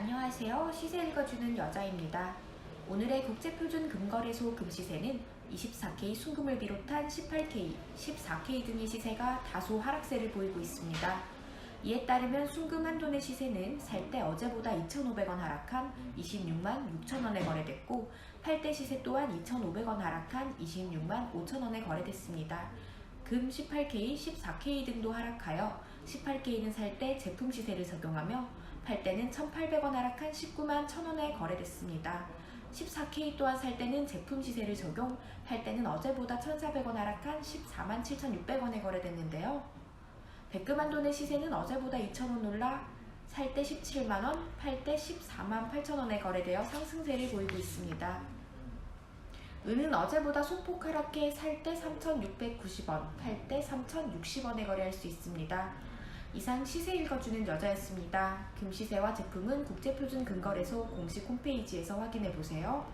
안녕하세요. 시세 읽어주는 여자입니다. 오늘의 국제표준 금거래소 금시세는 24K 순금을 비롯한 18K, 14K 등의 시세가 다소 하락세를 보이고 있습니다. 이에 따르면 순금 한 돈의 시세는 살 때 어제보다 2,500원 하락한 26만 6천원에 거래됐고 팔 때 시세 또한 2,500원 하락한 26만 5천원에 거래됐습니다. 금 18K, 14K 등도 하락하여 18K는 살 때 제품 시세를 적용하며 팔 때는 1,800원 하락한 19만 1,000원에 거래됐습니다. 14K 또한 살 때는 제품 시세를 적용, 팔 때는 어제보다 1,400원 하락한 14만 7,600원에 거래됐는데요. 백금 한 돈의 시세는 어제보다 2,000원 올라 살 때 17만원, 팔 때 14만 8천원에 거래되어 상승세를 보이고 있습니다. 은은 어제보다 소폭 하락해 살 때 3,690원, 팔 때 3,060원에 거래할 수 있습니다. 이상 시세 읽어주는 여자였습니다. 금시세와 제품은 국제표준 근거래소 공식 홈페이지에서 확인해 보세요.